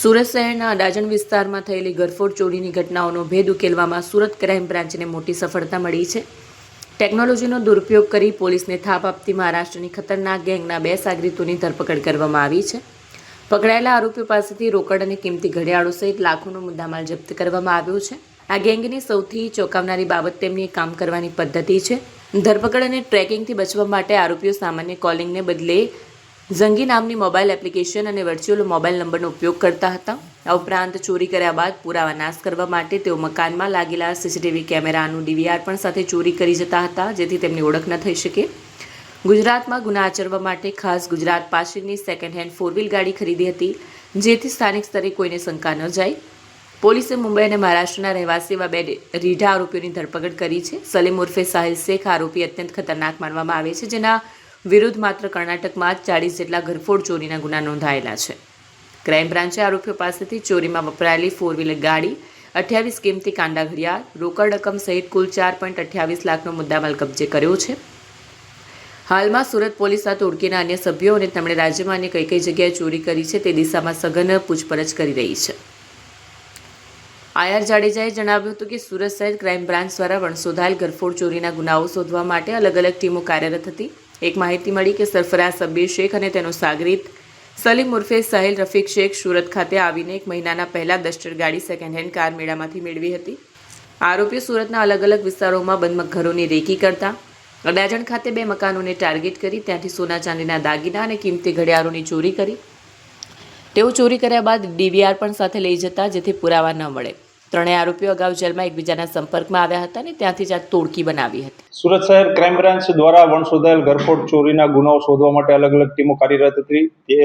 સુરત શહેરના અડાજણ વિસ્તારમાં થયેલી ગરફોડ ચોરીની ઘટનાઓનો ભેદ ઉકેલવામાં સુરત ક્રાઇમ બ્રાન્ચને મોટી સફળતા મળી છે. ટેકનોલોજીનો દુરુપયોગ કરી પોલીસને થાપ આપતી મહારાષ્ટ્રની ખતરનાક ગેંગના બે સાગરીતોની ધરપકડ કરવામાં આવી છે. પકડાયેલા આરોપીઓ પાસેથી રોકડ અને કિંમતી ઘડિયાળો સહિત લાખોનો મુદ્દામાલ જપ્ત કરવામાં આવ્યો છે. આ ગેંગની સૌથી ચોંકાવનારી બાબત તેમની કામ કરવાની પદ્ધતિ છે. ધરપકડ અને ટ્રેકિંગથી બચવા માટે આરોપીઓ સામાન્ય કોલિંગને બદલે ઝંગી નામની મોબાઈલ એપ્લિકેશન અને વર્ચ્યુઅલ મોબાઈલ નંબરનો ઉપયોગ કરતા હતા. આ ઉપરાંત ચોરી કર્યા બાદ પુરાવા નાશ કરવા માટે તેઓ મકાનમાં લાગેલા સીસીટીવી કેમેરાનું ડીવીઆર પણ સાથે ચોરી કરી જતા હતા, જેથી તેમની ઓળખ ન થઈ શકે. ગુજરાતમાં ગુના આચરવા માટે ખાસ ગુજરાત પાસેની સેકન્ડ હેન્ડ ફોર વ્હીલ ગાડી ખરીદી હતી, જેથી સ્થાનિક સ્તરે કોઈને શંકા ન જાય. પોલીસે મુંબઈ અને મહારાષ્ટ્રના રહેવાસી એવા બે રીઢા આરોપીઓની ધરપકડ કરી છે. સલીમ ઉર્ફે સાહિલ શેખ આરોપી અત્યંત ખતરનાક માનવામાં આવે છે, જેના વિરુદ્ધ માત્ર કર્ણાટકમાં જ ચાળીસ જેટલા ઘરફોડ ચોરીના ગુના નોંધાયેલા છે. ક્રાઇમ બ્રાન્ચે આરોપીઓ પાસેથી ચોરીમાં વપરાયેલી ફોર વ્હીલર ગાડી, અઠ્યાવીસ કિંમતી કાંડા ઘડિયાળ, રોકડ રકમ સહિત કુલ ચાર પોઈન્ટ અઠ્યાવીસ લાખનો મુદ્દામાલ કબજે કર્યો છે. હાલમાં સુરત પોલીસ આ તોડકીના અન્ય સભ્યો અને તેમણે રાજ્યમાં અન્ય કઈ કઈ જગ્યાએ ચોરી કરી છે તે દિશામાં સઘન પૂછપરછ કરી રહી છે. આયર જાડેજાએ જણાવ્યું હતું કે સુરત સહિત ક્રાઇમ બ્રાન્ચ દ્વારા વણસોધાયેલ ગરફોડ ચોરીના ગુનાઓ શોધવા માટે અલગ અલગ ટીમો કાર્યરત હતી. એક માહિતી મળી કે સરફરાઝ સબ્બીર શેખ અને તેનો સાગરીત સલીમ ઉર્ફે સાહિલ રફીક શેખ સુરત ખાતે આવીને એક મહિનાના પહેલા દસ્ટર ગાડી સેકન્ડ હેન્ડ કાર મેળામાંથી મેળવી હતી. આરોપીઓ સુરતના અલગ અલગ વિસ્તારોમાં બંધ ઘરોની રેકી કરતા, અડાજણ ખાતે બે મકાનોને ટાર્ગેટ કરી, ત્યાંથી સોના ચાંદીના દાગીના અને કિંમતી ઘડિયાળોની ચોરી કરી. તેઓ ચોરી કર્યા બાદ ડીવીઆર પણ સાથે લઈ જતા, જેથી પુરાવા ન મળે. ત્રણેય આરોપીઓ અગાઉ જેલમાં એકબીજાના સંપર્કમાં આવ્યા હતા અને ત્યાંથી જ આ તોડકી બનાવી હતી. સુરત શહેર ક્રાઇમ બ્રાન્ચ દ્વારા વણશોધાયેલ ઘરફોડ ચોરીના ગુનાઓ શોધવા માટે અલગ અલગ ટીમો કાર્યરત હતી. તે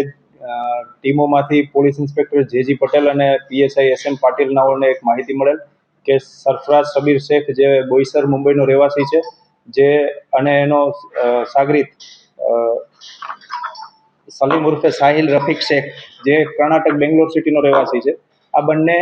ટીમોમાંથી પોલીસ ઇન્સ્પેક્ટર જેજી પટેલ અને પીએસઆઈ એસ એમ પાટીલ નાઓને એક માહિતી મળેલ કે સરફરાજ સબીર શેખ જે બોઈસર મુંબઈનો રહેવાસી છે, જે અને એનો સાગરિત સાગરીત સલીમ ઉર્ફે સાહિલ રફીક શેખ, જે કર્ણાટક બેંગ્લોર સિટીનો રહેવાસી છે. આ બંને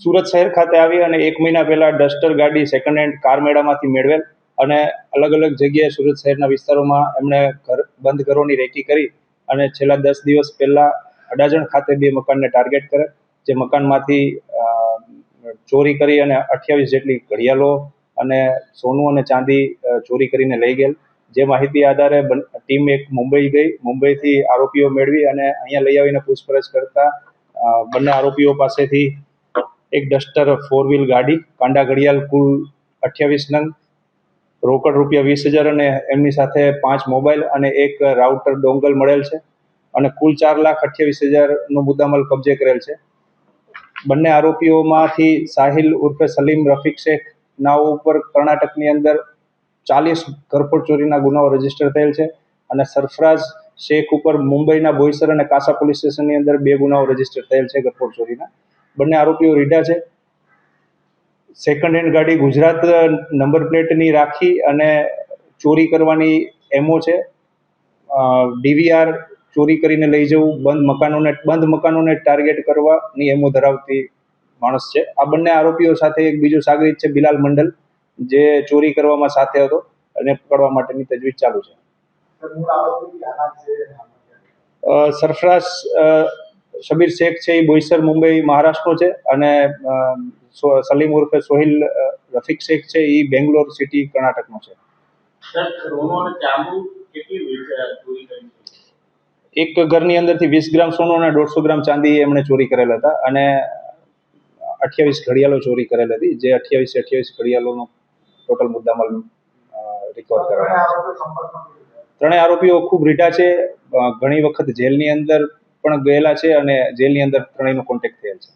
સુરત શહેર ખાતે આવી અને એક મહિના પહેલા ડસ્ટર ગાડી સેકન્ડ હેન્ડ કાર મેળામાંથી મેળવેલ અને અલગ અલગ જગ્યાએ સુરત શહેરના વિસ્તારોમાં એમણે ઘર બંધ ઘરોની રેકી કરી અને છેલ્લા દસ દિવસ પહેલા અડાજણ ખાતે બે મકાનને ટાર્ગેટ કરે જે મકાનમાંથી ચોરી કરી અને અઠ્યાવીસ જેટલી ઘડિયાળો અને સોનું અને ચાંદી ચોરી કરીને લઈ ગયેલ. જે માહિતી આધારે ટીમ એક મુંબઈ ગઈ, મુંબઈથી આરોપીઓ મેળવી અને અહીંયા લઈ આવીને પૂછપરછ કરતા બંને આરોપીઓ પાસેથી એક ડસ્ટર ફોર વ્હીલ ગાડી, કાંડા ઘડિયાળ કુલ અઠ્યાવીસ નંગ, રોકડ રૂપિયા વીસ હજાર અને એમની સાથે પાંચ મોબાઈલ અને એક રાઉટર ડોંગલ મળેલ છે અને કુલ ચાર લાખ અઠ્યાવીસ હજારનો મુદ્દામાલ કબજે કરેલ છે. બંને આરોપીઓમાંથી સાહિલ ઉર્ફે સલીમ રફીક શેખ નાઓ ઉપર કર્ણાટકની અંદર ચાલીસ ઘરફોડ ચોરીના ગુનાઓ રજિસ્ટર થયેલ છે અને સરફરાજ શેખ ઉપર મુંબઈના બોઈસર અને કાસા પોલીસ સ્ટેશનની અંદર બે ગુનાઓ રજિસ્ટર થયેલ છે ઘરફોડ ચોરીના. બંને આરોપીઓ રીઢા છે. સેકન્ડ હેન્ડ ગાડી ગુજરાત નંબર પ્લેટની રાખી અને ચોરી કરવાની એમો છે. ડીવીઆર ચોરી કરીને લઈ જવું બંધ મકાનોને બંધ મકાનોને ટાર્ગેટ કરવાની એમો ધરાવતી માણસ છે. આ બંને આરોપીઓ સાથે એક બીજો સાગરિત છે બિલાલ મંડલ જે ચોરી કરવામાં સાથે હતો અને પકડવા માટેની તજવીજ ચાલુ છે. સરફરાઝ શબીર શેખ છે એ બોઈસર મુંબઈ મહારાષ્ટ્રનો છે અને સલીમ ઉર્ફે સોહિલ રફીક શેખ છે એ બેંગ્લોર સિટી કર્ણાટકનો છે. સર સોનું અને ચાંદી કેટલી વેચ- ચોરી કરી છે એક ઘરની અંદરથી વીસ ગ્રામ સોનું અને દોઢસો ગ્રામ ચાંદી એમણે ચોરી કરેલા હતા અને અઠ્યાવીસ ઘડિયાળો ચોરી કરેલ હતી જે અઠ્યાવીસ અઠ્યાવીસ ઘડિયાળોનો ટોટલ મુદ્દામાલ રિકવર કરેલા ત્રણેય આરોપીઓ ખૂબ રીઢા છે. ઘણી વખત જેલની અંદર પણ ગયેલા છે અને જેલની અંદર ત્રણેયનો કોન્ટેક્ટ થયેલ છે.